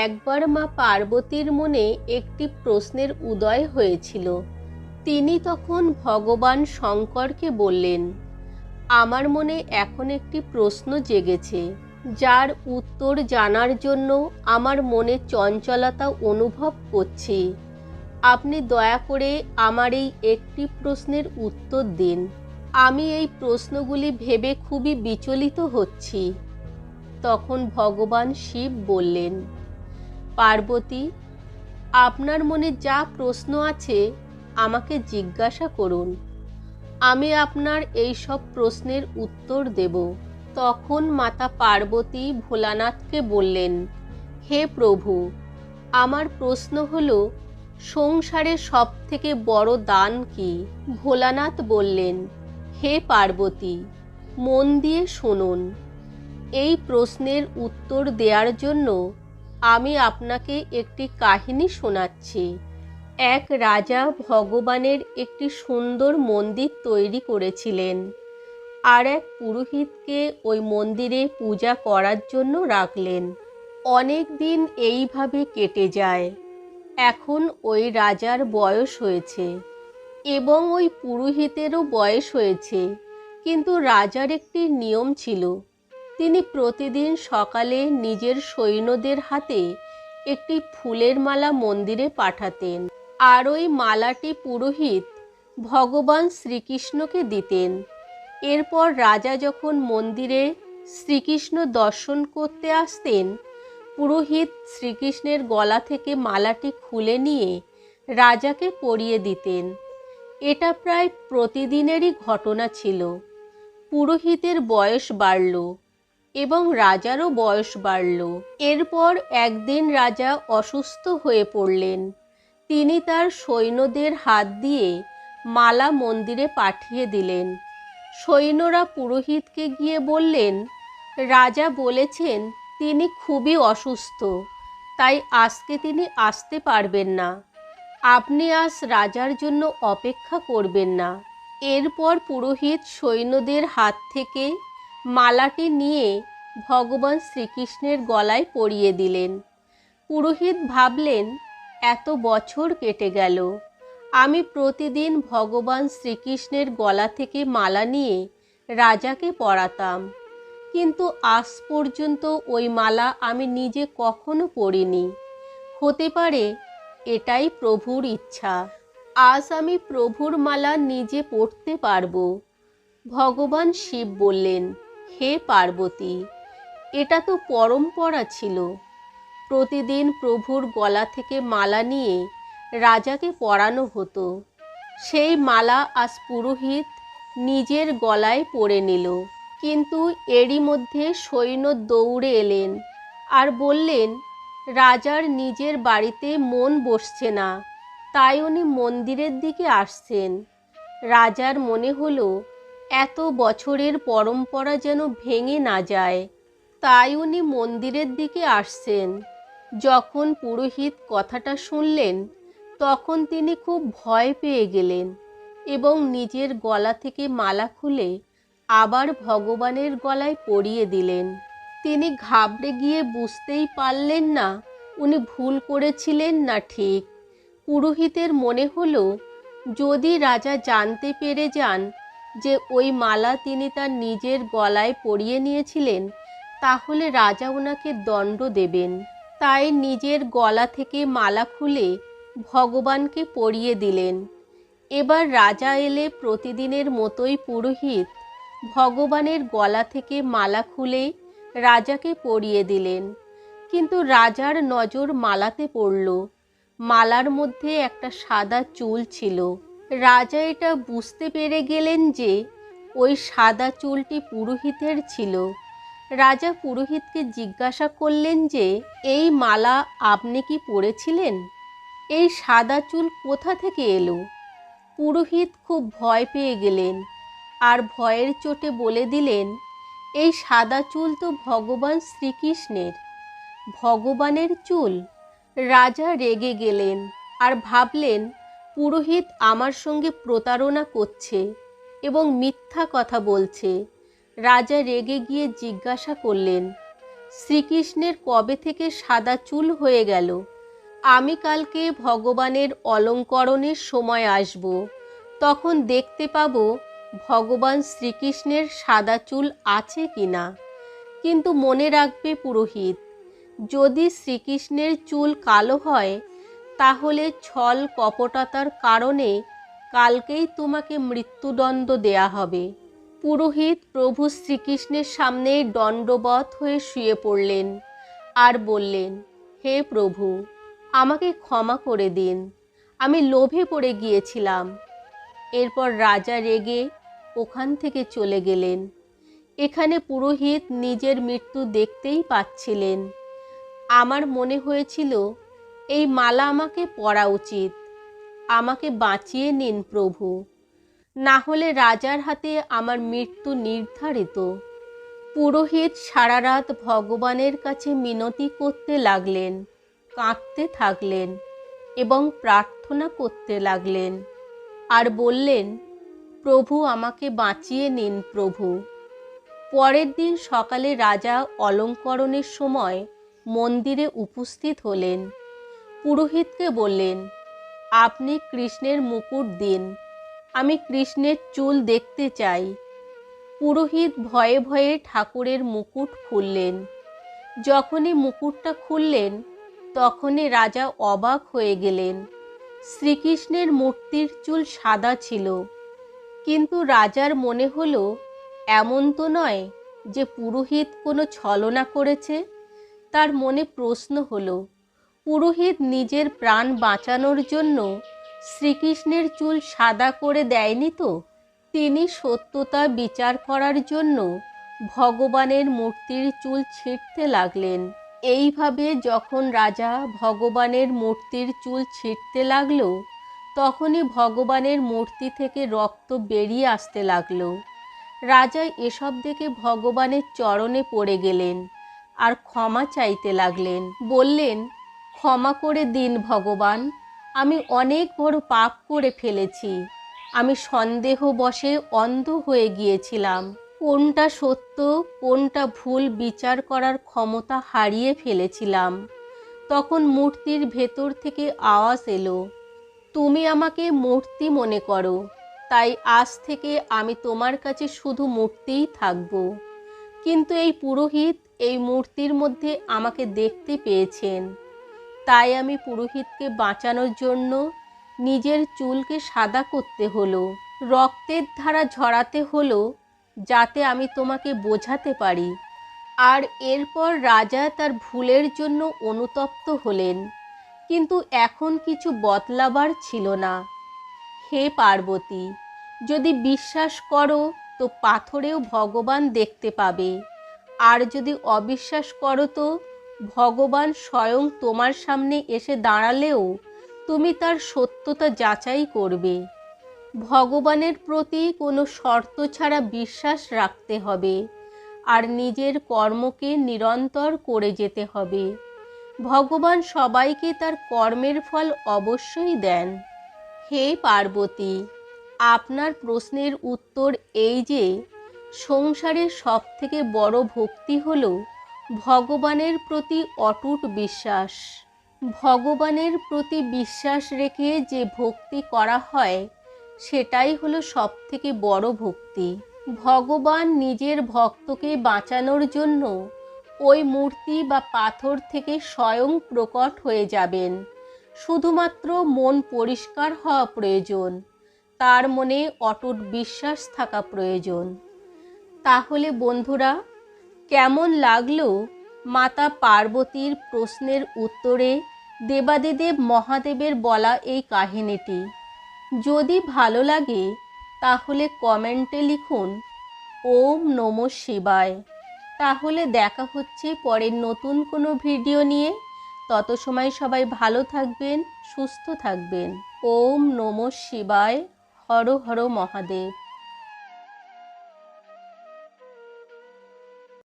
একবার মা পার্বতীর মনে একটি প্রশ্নের উদয় হয়েছিল। তিনি তখন ভগবান শঙ্করকে বললেন, আমার মনে এখন একটি প্রশ্ন জেগেছে, যার উত্তর জানার জন্য আমার মনে চঞ্চলতা অনুভব করছি। আপনি দয়া করে আমার এই একটি প্রশ্নের উত্তর দিন। আমি এই প্রশ্নগুলি ভেবে খুবই বিচলিত হচ্ছি। তখন ভগবান শিব বললেন পার্বতী, আপনার মনে যা প্রশ্ন আছে আমাকে জিজ্ঞাসা করুন। আমি আপনার এই সব প্রশ্নের উত্তর দেব। তখন মাতা পার্বতী ভোলানাথকে বললেন, হে প্রভু, আমার প্রশ্ন হল, সংসারে সব থেকে বড় দান কি? ভোলানাথ বললেন, হে পার্বতী, মন দিয়ে শুনুন। এই প্রশ্নের উত্তর দেওয়ার জন্য আমি আপনাকে একটি কাহিনী শোনাচ্ছি। এক রাজা ভগবানের একটি সুন্দর মন্দির তৈরি করেছিলেন। আর এক পুরোহিতকে ওই মন্দিরে পূজা করার জন্য রাখলেন। অনেক দিন এইভাবে কেটে যায়। এখন ওই রাজার বয়স হয়েছে এবং ওই পুরোহিতেরও বয়স হয়েছে। কিন্তু রাজার একটি নিয়ম ছিল তিনি প্রতিদিন সকালে নিজের সৈন্যদের হাতে একটি ফুলের মালা মন্দিরে পাঠাতেন আর ওই মালাটি পুরোহিত ভগবান শ্রীকৃষ্ণকে দিতেন। এরপর রাজা যখন মন্দিরে শ্রীকৃষ্ণ দর্শন করতে আসতেন, পুরোহিত শ্রীকৃষ্ণের গলা থেকে মালাটি খুলে নিয়ে রাজাকে পরিয়ে দিতেন। এটা প্রায় প্রতিদিনেরই ঘটনা ছিল। পুরোহিতের বয়স বাড়ল। এবং রাজারও বয়স বাড়ল। এরপর একদিন রাজা অসুস্থ হয়ে পড়লেন। তিনি তার সৈন্যদের হাত দিয়ে মালা মন্দিরে পাঠিয়ে দিলেন। সৈন্যরা পুরোহিতকে গিয়ে বললেন, রাজা বলেছেন তিনি খুবই অসুস্থ, তাই আজকে তিনি আসতে পারবেন না। আপনি আজ রাজার জন্য অপেক্ষা করবেন না। এরপর পুরোহিত সৈন্যদের হাত থেকে মালাটি নিয়ে ভগবান শ্রীকৃষ্ণের গলায় পরিয়ে দিলেন। পুরোহিত ভাবলেন, এত বছর কেটে গেল। আমি প্রতিদিন ভগবান শ্রীকৃষ্ণের গলা থেকে মালা নিয়ে রাজাকে পরাতাম। কিন্তু আজ পর্যন্ত ওই মালা আমি নিজে কখনো পরিনি। হতে পারে এটাই প্রভুর ইচ্ছা। আজ আমি প্রভুর মালা নিজে পড়তে পারব। ভগবান শিব বললেন হে পার্বতী, এটা তো পরম্পরা ছিল। প্রতিদিন প্রভুর গলা থেকে মালা নিয়ে রাজাকে পরানো হতো। সেই মালা আজ পুরোহিত নিজের গলায় পরে নিল। কিন্তু এরই মধ্যে সৈন্য দৌড়ে এলেন আর বললেন, রাজার নিজের বাড়িতে মন বসছে না, তাই উনি মন্দিরের দিকে আসছেন। রাজার মনে হলো এত বছরের পরম্পরা যেন ভেঙে না যায়। তাই উনি মন্দিরের দিকে আসছেন। যখন পুরোহিত কথাটা শুনলেন, তখন তিনি খুব ভয় পেয়ে গেলেন এবং নিজের গলা থেকে মালা খুলে আবার ভগবানের গলায় পরিয়ে দিলেন। তিনি ঘাবড়ে গিয়ে বুঝতেই পারলেন না উনি ভুল করেছিলেন না ঠিক। পুরোহিতের মনে হলো, যদি রাজা জানতে পেরে যান যে ওই মালা তিনি তার নিজের গলায় পরিয়ে নিয়েছিলেন, তাহলে রাজা ওনাকে দণ্ড দেবেন। তাই নিজের গলা থেকে মালা খুলে ভগবানকে পরিয়ে দিলেন। এবার রাজা এলে প্রতিদিনের মতোই পুরোহিত ভগবানের গলা থেকে মালা খুলে রাজাকে পরিয়ে দিলেন। কিন্তু রাজার নজর মালাতে পড়ল। মালার মধ্যে একটা সাদা চুল ছিল। রাজা এটা বুঝতে পেরে গেলেন যে ওই সাদা চুলটি পুরোহিতের ছিল। রাজা পুরোহিতকে জিজ্ঞাসা করলেন যে, এই মালা আপনি কি পরেছিলেন? এই সাদা চুল কোথা থেকে এলো? পুরোহিত খুব ভয় পেয়ে গেলেন আর ভয়ের চোটে বলে দিলেন, এই সাদা চুল তো ভগবান শ্রীকৃষ্ণের। ভগবানের চুল। রাজা রেগে গেলেন আর ভাবলেন পুরোহিত আমার সঙ্গে প্রতারণা করছে এবং মিথ্যা কথা বলছে। রাজা রেগে গিয়ে জিজ্ঞাসা করলেন, শ্রীকৃষ্ণের কবে থেকে সাদা চুল হয়ে গেল? আমি কালকে ভগবানের অলঙ্করণের সময় আসব। তখন দেখতে পাব ভগবান শ্রীকৃষ্ণের সাদা চুল আছে কি না কিন্তু মনে রাখবে পুরোহিত, যদি শ্রীকৃষ্ণের চুল কালো হয় তাহলে ছল কপটতার কারণে কালকেই তোমাকে মৃত্যুদণ্ড দেয়া হবে। পুরোহিত প্রভু শ্রীকৃষ্ণের সামনে দণ্ডবধ হয়ে শুয়ে পড়লেন আর বললেন, হে প্রভু, আমাকে ক্ষমা করে দিন। আমি লোভে পড়ে গিয়েছিলাম। এরপর রাজা রেগে ওখান থেকে চলে গেলেন। এখানে পুরোহিত নিজের মৃত্যু দেখতেই পাচ্ছিলেন। আমার মনে হয়েছিল এই মালা আমাকে পরা উচিত। আমাকে বাঁচিয়ে নিন প্রভু। না হলে রাজার হাতে আমার মৃত্যু নির্ধারিত। পুরোহিত সারা রাত ভগবানের কাছে মিনতি করতে লাগলেন, কাঁদতে থাকলেন এবং প্রার্থনা করতে লাগলেন আর বললেন, প্রভু, আমাকে বাঁচিয়ে নিন প্রভু। পরের দিন সকালে রাজা অলঙ্করণের সময় মন্দিরে উপস্থিত হলেন। পুরোহিতকে বললেন, আপনি কৃষ্ণের মুকুট দিন। আমি কৃষ্ণের চুল দেখতে চাই। পুরোহিত ভয়ে ভয়ে ঠাকুরের মুকুট খুললেন। যখনই মুকুটটা খুললেন, তখনই রাজা অবাক হয়ে গেলেন। শ্রীকৃষ্ণের মূর্তির চুল সাদা ছিল। কিন্তু রাজার মনে হলো, এমন তো নয় যে পুরোহিত কোনো ছলনা করেছে? তার মনে প্রশ্ন হলো পুরোহিত নিজের প্রাণ বাঁচানোর জন্য শ্রীকৃষ্ণের চুল সাদা করে দেয়নি তো? তিনি সত্যতা বিচার করার জন্য ভগবানের মূর্তির চুল ছিঁড়তে লাগলেন। এইভাবে যখন রাজা ভগবানের মূর্তির চুল ছিঁড়তে লাগল, তখনই ভগবানের মূর্তি থেকে রক্ত বেরিয়ে আসতে লাগল। রাজা এসব দেখে ভগবানের চরণে পড়ে গেলেন আর ক্ষমা চাইতে লাগলেন। বললেন ক্ষমা করে দিন ভগবান। আমি অনেক বড় পাপ করে ফেলেছি। আমি সন্দেহ বসে অন্ধ হয়ে গিয়েছিলাম। কোনটা সত্য, কোনটা ভুল বিচার করার ক্ষমতা হারিয়ে ফেলেছিলাম। তখন মূর্তির ভেতর থেকে আওয়াজ এলো, তুমি আমাকে মূর্তি মনে করো, তাই আজ থেকে আমি তোমার কাছে শুধু মূর্তিই থাকব। কিন্তু এই পুরোহিত এই মূর্তির মধ্যে আমাকে দেখতে পেয়েছেন। তাই আমি পুরোহিতকে বাঁচানোর জন্য নিজের চুলকে সাদা করতে হলো, রক্তের ধারা ঝরাতে হলো যাতে আমি তোমাকে বোঝাতে পারি। আর এরপর রাজা তার ভুলের জন্য অনুতপ্ত হলেন, কিন্তু এখন কিছু বদলাবার ছিল না। হে পার্বতী, যদি বিশ্বাস করো তো পাথরেও ভগবান দেখতে পাবে, আর যদি অবিশ্বাস করো তো ভগবান স্বয়ং তোমার সামনে এসে দাঁড়ালেও তুমি তার সত্যতা যাচাই করবে। ভগবানের প্রতি কোনো শর্ত ছাড়া বিশ্বাস রাখতে হবে আর নিজের কর্মকে নিরন্তর করে যেতে হবে। ভগবান সবাইকে তার কর্মের ফল অবশ্যই দেন। হে পার্বতী, আপনার প্রশ্নের উত্তর এই যে সংসারের সবথেকে বড় ভক্তি হল ভগবানের প্রতি অটুট বিশ্বাস। ভগবানের প্রতি বিশ্বাস রেখে যে ভক্তি করা হয়, সেটাই হলো সবথেকে বড় ভক্তি। ভগবান নিজের ভক্তকে বাঁচানোর জন্য ওই মূর্তি বা পাথর থেকে স্বয়ং প্রকট হয়ে যাবেন। শুধুমাত্র মন পরিষ্কার হওয়া প্রয়োজন, তার মনে অটুট বিশ্বাস থাকা প্রয়োজন। তাহলে বন্ধুরা কেমন লাগল মাতা পার্বতীর প্রশ্নের উত্তরে দেবাদিদেব মহাদেবের বলা এই কাহিনীটি? যদি ভালো লাগে, তাহলে কমেন্টে লিখুন। ওম নম শিবায়। তাহলে দেখা হচ্ছে পরের নতুন কোনো ভিডিও নিয়ে। তত সময় সবাই ভালো থাকবেন, সুস্থ থাকবেন। ওম নম শিবায়। হর হর মহাদেব।